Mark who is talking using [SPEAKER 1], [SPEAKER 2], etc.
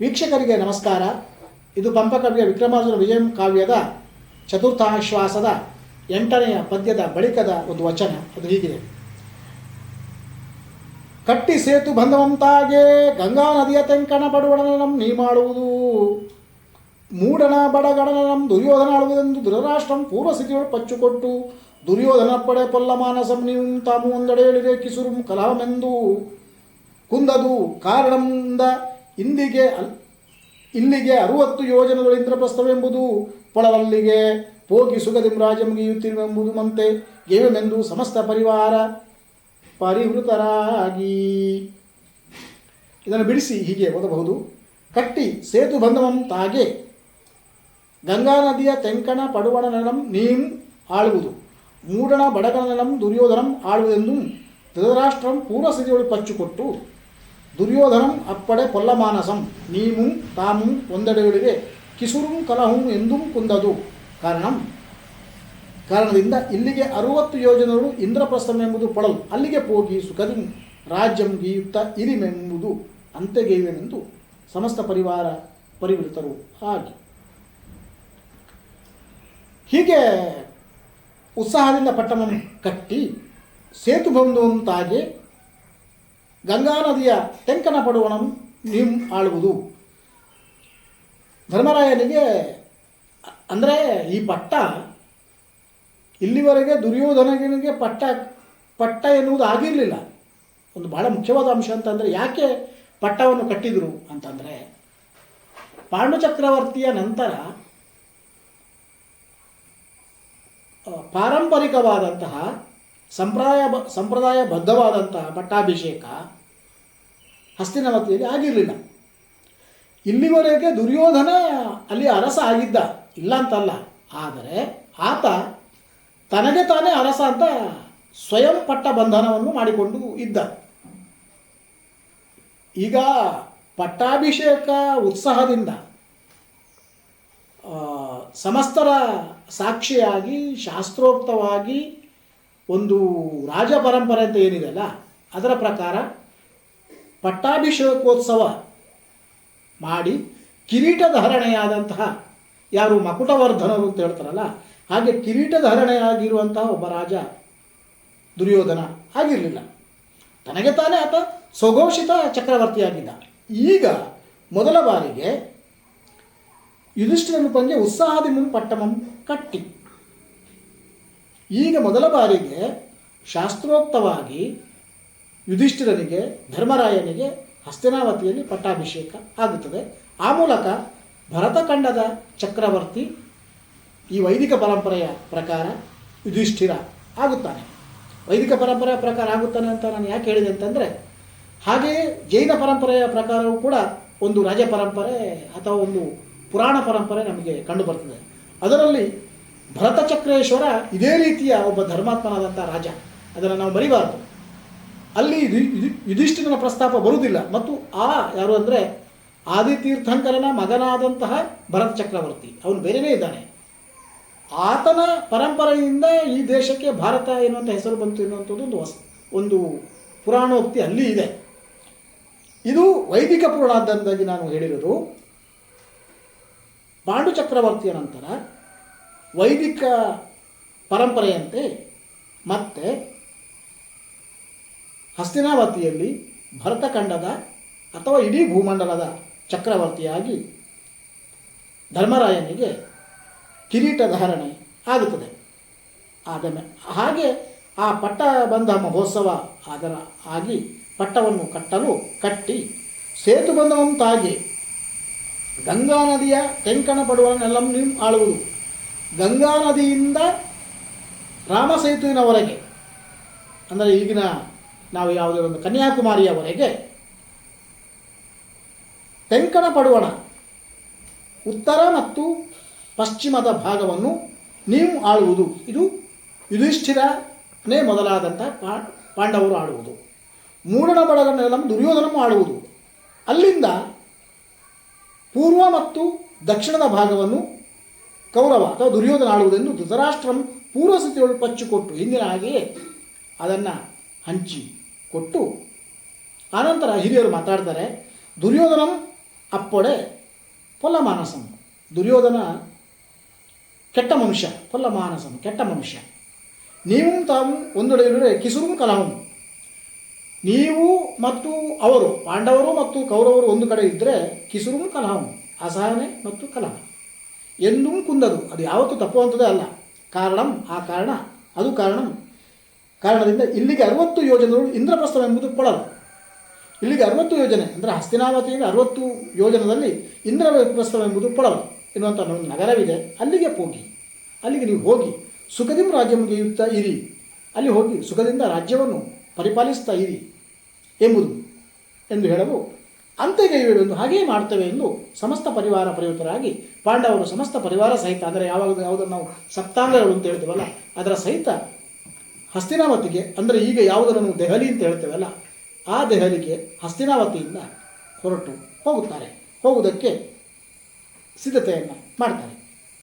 [SPEAKER 1] ವೀಕ್ಷಕರಿಗೆ ನಮಸ್ಕಾರ. ಇದು ಪಂಪಕವಿಯ ವಿಕ್ರಮಾರ್ಜುನ ವಿಜಯಂ ಕಾವ್ಯದ ಚತುರ್ಥಾಶ್ವಾಸದ ಎಂಟನೆಯ ಪದ್ಯದ ಬಳಿಕದ ಒಂದು ವಚನ. ಅದು ಹೀಗಿದೆ. ಕಟ್ಟಿ ಸೇತು ಬಂಧವಂತಾಗೆ ಗಂಗಾ ನದಿಯ ತೆಂಕಣ ಬಡವಡನಂ ನೀ ಮಾಡುವುದು. ಮೂಡಣ ಬಡಗಡನಂ ದುರ್ಯೋಧನ ಆಳುವುದೆಂದು ಧೃತರಾಷ್ಟ್ರಂ ಪಚ್ಚು ಪಚ್ಚುಕೊಟ್ಟು, ದುರ್ಯೋಧನ ಪಡೆ ಪೊಲ್ಲ ಮಾನಸಂ ನೀವು ತಾಮು ಒಂದೆಡೆಯಳಿರೆ ಕಿಸುರುಂ ಕಲಹಮೆಂದು ಕುಂದದು ಕಾರಣಂದ ಇಂದಿಗೆ ಅಲ್ ಇಲ್ಲಿಗೆ ಅರುವತ್ತು ಯೋಜನೆಗಳು ಇಂದ್ರಪ್ರಸ್ಥವೆಂಬುದು ಪೊಳವಲ್ಲಿಗೆ ಹೋಗಿ ಸುಗದಿಂ ರಾಜ ಮುಗಿಯುತ್ತಿರುವೆಂಬುದು ಮಂತೆ ಗೇವೆಮೆಂದು ಸಮಸ್ತ ಪರಿವಾರ ಪರಿಹೃತರಾಗಿ ಇದನ್ನು ಬಿಡಿಸಿ ಹೀಗೆ ಓದಬಹುದು. ಕಟ್ಟಿ ಸೇತು ಬಂಧವಂ ತಾಗೆ. ಗಂಗಾ ನದಿಯ ತೆಂಕಣ ಪಡುವಣನಂ ನೀಂ ಆಳುವುದು. ಮೂಡಣ ಬಡಗಣನಂ ದುರ್ಯೋಧನಂ ಆಳುವುದೆಂದು ಧೃತರಾಷ್ಟ್ರಂ ಪೂರ್ವಸ್ಥಿತಿಯೊಳು ಪಚ್ಚುಕೊಟ್ಟು ದುರ್ಯೋಧನಂ ಅಪ್ಪಡೆ ಪೊಲ್ಲಮಾನಸಂ. ನೀಮು ತಾಮು ಒಂದೆಡೆಗಳಿವೆ ಕಿಸುರುಂ ಕಲಹುಂ ಎಂದೂ ಕುಂದದು. ಕಾರಣಂ? ಕಾರಣದಿಂದ ಇಲ್ಲಿಗೆ ಅರುವತ್ತು ಯೋಜನರು ಇಂದ್ರಪ್ರಸ್ಥಂ ಎಂಬುದು ಪಡಲು ಅಲ್ಲಿಗೆ ಹೋಗಿ ಸುಖದಿಂ ರಾಜ್ಯಂ ಗೀಯುತ್ತ ಇರಿಮೆಂಬುದು. ಅಂತೆಗೈವೆನೆಂದು ಸಮಸ್ತ ಪರಿವಾರ ಪರಿವೃತರು ಹಾಗೆ. ಹೀಗೆ ಉತ್ಸಾಹದಿಂದ ಪಟ್ಟಣಂ ಕಟ್ಟಿ ಸೇತು ಬಂಧುವಂತಾಗಿ ಗಂಗಾ ನದಿಯ ತೆಂಕನ ಪಡುವಣಂ ನಿಮ್ ಆಳುವುದು. ಧರ್ಮರಾಯನಿಗೆ ಅಂದರೆ ಈ ಪಟ್ಟ ಇಲ್ಲಿವರೆಗೆ ದುರ್ಯೋಧನನಿಗೆ ಪಟ್ಟ ಪಟ್ಟ ಎನ್ನುವುದು ಆಗಿರಲಿಲ್ಲ. ಒಂದು ಬಹಳ ಮುಖ್ಯವಾದ ಅಂಶ ಅಂತಂದರೆ ಯಾಕೆ ಪಟ್ಟವನ್ನು ಕಟ್ಟಿದರು ಅಂತಂದರೆ ಪಾಂಡುಚಕ್ರವರ್ತಿಯ ನಂತರ ಆ, ಸಂಪ್ರದಾಯ ಬ- ಸಂಪ್ರದಾಯಬದ್ಧವಾದಂತಹ ಪಟ್ಟಾಭಿಷೇಕ ಹಸ್ತಿನವತಿಯಲ್ಲಿ ಆಗಿರಲಿಲ್ಲ. ಇಲ್ಲಿವರೆಗೆ ದುರ್ಯೋಧನ ಅಲ್ಲಿ ಅರಸ ಆಗಿದ್ದ ಇಲ್ಲ ಅಂತಲ್ಲ ಆದರೆ ಆತ ತನಗೆ ತಾನೇ ಅರಸ ಅಂತ ಸ್ವಯಂ ಪಟ್ಟ ಬಂಧನವನ್ನು ಮಾಡಿಕೊಂಡು ಇದ್ದ. ಈಗ ಪಟ್ಟಾಭಿಷೇಕ ಉತ್ಸಾಹದಿಂದ ಸಮಸ್ತರ ಸಾಕ್ಷಿಯಾಗಿ, ಶಾಸ್ತ್ರೋಕ್ತವಾಗಿ ಒಂದು ರಾಜ ಪರಂಪರೆ ಅಂತ ಏನಿದೆ ಅಲ್ಲ, ಅದರ ಪ್ರಕಾರ ಪಟ್ಟಾಭಿಷೇಕೋತ್ಸವ ಮಾಡಿ ಕಿರೀಟಧಾರಣೆಯಾದಂತಹ ಯಾರು ಮಕುಟವರ್ಧನರು ಅಂತ ಹೇಳ್ತಾರಲ್ಲ, ಹಾಗೆ ಕಿರೀಟಧಾರಣೆಯಾಗಿರುವಂತಹ ಒಬ್ಬ ರಾಜ ದುರ್ಯೋಧನ ಆಗಿರಲಿಲ್ಲ. ತನಗೆ ತಾನೇ ಆತ ಸ್ವಘೋಷಿತ ಚಕ್ರವರ್ತಿಯಾಗಿದ್ದ. ಈಗ ಮೊದಲ ಬಾರಿಗೆ ಯುಧಿಷ್ಠಿರನು ಪಂಗೆ ಉತ್ಸಾಹದಿಂದ ಪಟ್ಟಮಂ ಕಟ್ಟಿ. ಈಗ ಮೊದಲ ಬಾರಿಗೆ ಶಾಸ್ತ್ರೋಕ್ತವಾಗಿ ಯುಧಿಷ್ಠಿರನಿಗೆ, ಧರ್ಮರಾಯನಿಗೆ ಹಸ್ತಿನಾವತಿಯಲ್ಲಿ ಪಟ್ಟಾಭಿಷೇಕ ಆಗುತ್ತದೆ. ಆ ಮೂಲಕ ಭರತಖಂಡದ ಚಕ್ರವರ್ತಿ ಈ ವೈದಿಕ ಪರಂಪರೆಯ ಪ್ರಕಾರ ಯುಧಿಷ್ಠಿರ ಆಗುತ್ತಾನೆ. ವೈದಿಕ ಪರಂಪರೆಯ ಪ್ರಕಾರ ಆಗುತ್ತಾನೆ ಅಂತ ನಾನು ಯಾಕೆ ಹೇಳಿದೆ ಅಂತಂದರೆ ಹಾಗೆಯೇ ಜೈನ ಪರಂಪರೆಯ ಪ್ರಕಾರವೂ ಕೂಡ ಒಂದು ರಾಜ ಪರಂಪರೆ ಅಥವಾ ಒಂದು ಪುರಾಣ ಪರಂಪರೆ ನಮಗೆ ಕಂಡು ಬರ್ತದೆ. ಅದರಲ್ಲಿ ಭರತ ಚಕ್ರೇಶ್ವರ ಇದೇ ರೀತಿಯ ಒಬ್ಬ ಧರ್ಮಾತ್ಮನಾದಂಥ ರಾಜ. ಅದನ್ನು ನಾವು ಮರಿಬಾರದು ಅಲ್ಲಿ ಇದು ಯುಧಿಷ್ಠಿರನ ಪ್ರಸ್ತಾಪ ಬರುವುದಿಲ್ಲ. ಮತ್ತು ಆ ಯಾರು ಅಂದರೆ ಆದಿತೀರ್ಥಂಕರನ ಮಗನಾದಂತಹ ಭರತ ಚಕ್ರವರ್ತಿ ಅವನು ಬೇರೆಯೇ ಇದ್ದಾನೆ. ಆತನ ಪರಂಪರೆಯಿಂದ ಈ ದೇಶಕ್ಕೆ ಭಾರತ ಎನ್ನುವಂಥ ಹೆಸರು ಬಂತು ಎನ್ನುವಂಥದ್ದು ಒಂದು ಹೊಸ ಒಂದು ಪುರಾಣೋಕ್ತಿ ಅಲ್ಲಿ ಇದೆ. ಇದು ವೈದಿಕ ಪುರಾಣಾದ್ದಾಗಿ ನಾನು ಹೇಳಿರೋದು ಪಾಂಡು ಚಕ್ರವರ್ತಿಯ ನಂತರ ವೈದಿಕ ಪರಂಪರೆಯಂತೆ ಮತ್ತೆ ಹಸ್ತಿನಾವತಿಯಲ್ಲಿ ಭರತಖಂಡದ ಅಥವಾ ಇಡೀ ಭೂಮಂಡಲದ ಚಕ್ರವರ್ತಿಯಾಗಿ ಧರ್ಮರಾಯನಿಗೆ ಕಿರೀಟ ಧಾರಣೆ ಆಗುತ್ತದೆ. ಆದ ಹಾಗೆ ಆ ಪಟ್ಟ ಬಂಧ ಮಹೋತ್ಸವ ಅದರ ಆಗಿ ಪಟ್ಟವನ್ನು ಕಟ್ಟಲು ಕಟ್ಟಿ ಸೇತುಬಂಧವಂತಾಗಿ ಗಂಗಾ ನದಿಯ ತೆಂಕಣ ಪಡುವನ್ನೆಲ್ಲ ನೀವು ಆಳುವುದು. ಗಂಗಾ ನದಿಯಿಂದ ರಾಮಸೇತುವಿನವರೆಗೆ, ಅಂದರೆ ಈಗಿನ ನಾವು ಯಾವುದೇ ಒಂದು ಕನ್ಯಾಕುಮಾರಿಯವರೆಗೆ, ತೆಂಕಣ ಪಡುವಣ, ಉತ್ತರ ಮತ್ತು ಪಶ್ಚಿಮದ ಭಾಗವನ್ನು ನೀವು ಆಳುವುದು. ಇದು ಯುಧಿಷ್ಠಿರನೇ ಮೊದಲಾದಂಥ ಪಾಂಡವರು ಆಳುವುದು. ಮೂಡಣ ಬಡಗನೆಲ್ಲ ದುರ್ಯೋಧನವೂ ಆಡುವುದು ಅಲ್ಲಿಂದ ಪೂರ್ವ ಮತ್ತು ದಕ್ಷಿಣದ ಭಾಗವನ್ನು ಕೌರವ ಅಥವಾ ದುರ್ಯೋಧನ ಆಳುವುದನ್ನು ಧೃತರಾಷ್ಟ್ರಂ ಪೂರ್ವಸ್ಥಿತಿಯೊಳು ಪಚ್ಚುಕೊಟ್ಟು ಹಿಂದಿನ ಹಾಗೆಯೇ ಅದನ್ನು ಹಂಚಿ ಕೊಟ್ಟು, ಆನಂತರ ಹಿರಿಯರು ಮಾತಾಡ್ತಾರೆ, ದುರ್ಯೋಧನಂ ಅಪ್ಪೊಡೆ ಪೊಲಮಾನಸಂ ದುರ್ಯೋಧನ ಕೆಟ್ಟ ಮನುಷ್ಯ ಪೊಲ್ಲಮಾನಸಂ ಕೆಟ್ಟ ಮನುಷ್ಯ. ನೀವು ತಾವು ಒಂದೊಡೆಯುರೆ ಕಿಸುರು ಕಲಾವು ನೀವು ಮತ್ತು ಅವರು, ಪಾಂಡವರು ಮತ್ತು ಕೌರವರು ಒಂದು ಕಡೆ ಇದ್ದರೆ ಕಿಸುರು ಕಲಾಹಂ, ಅಸಹನೆ ಮತ್ತು ಕಲಹ. ಎಂದೂ ಕುಂದದು. ಅದು ಯಾವತ್ತೂ ತಪ್ಪುವಂಥದ್ದೇ ಅಲ್ಲ. ಕಾರಣ, ಆ ಕಾರಣ, ಅದು ಕಾರಣಂ. ಕಾರಣದಿಂದ ಇಲ್ಲಿಗೆ ಅರವತ್ತು ಯೋಜನೆಗಳು ಇಂದ್ರಪ್ರಸ್ಥವೆಂಬುದು ಕೊಳಲು. ಇಲ್ಲಿಗೆ ಅರವತ್ತು ಯೋಜನೆ, ಅಂದರೆ ಹಸ್ತಿನಾವತಿಯಿಂದ ಅರವತ್ತು ಯೋಜನದಲ್ಲಿ ಇಂದ್ರಪ್ರಸ್ಥವೆಂಬುದು ಕೊಳಲು ಎನ್ನುವಂಥ ಒಂದು ನಗರವಿದೆ. ಅಲ್ಲಿಗೆ ಹೋಗಿ, ಅಲ್ಲಿಗೆ ನೀವು ಹೋಗಿ, ಸುಖದಿಂ ರಾಜ್ಯ ಮುಗಿಯುತ್ತಾ ಇರಿ. ಅಲ್ಲಿ ಹೋಗಿ ಸುಖದಿಂದ ರಾಜ್ಯವನ್ನು ಪರಿಪಾಲಿಸ್ತಾ ಇರಿ ಎಂಬುದು ಎಂದು ಹೇಳಲು ಅಂತೆಗೈಯುವೆಂದು ಹಾಗೆಯೇ ಮಾಡ್ತೇವೆ ಎಂದು ಸಮಸ್ತ ಪರಿವಾರ ಪ್ರಯುಕ್ತರಾಗಿ ಪಾಂಡವರು ಸಮಸ್ತ ಪರಿವಾರ ಸಹಿತ ಅಂದರೆ ಯಾವಾಗ ಯಾವುದನ್ನು ನಾವು ಸಪ್ತಾಂಗಗಳು ಅಂತ ಹೇಳ್ತೀವಲ್ಲ, ಅದರ ಸಹಿತ ಹಸ್ತಿನಾವತಿಗೆ, ಅಂದರೆ ಈಗ ಯಾವುದನ್ನು ನಾವು ದೆಹಲಿ ಅಂತ ಹೇಳ್ತೇವಲ್ಲ, ಆ ದೆಹಲಿಗೆ ಹಸ್ತಿನಾವತಿಯಿಂದ ಹೊರಟು ಹೋಗುತ್ತಾರೆ. ಹೋಗುವುದಕ್ಕೆ ಸಿದ್ಧತೆಯನ್ನು ಮಾಡ್ತಾರೆ.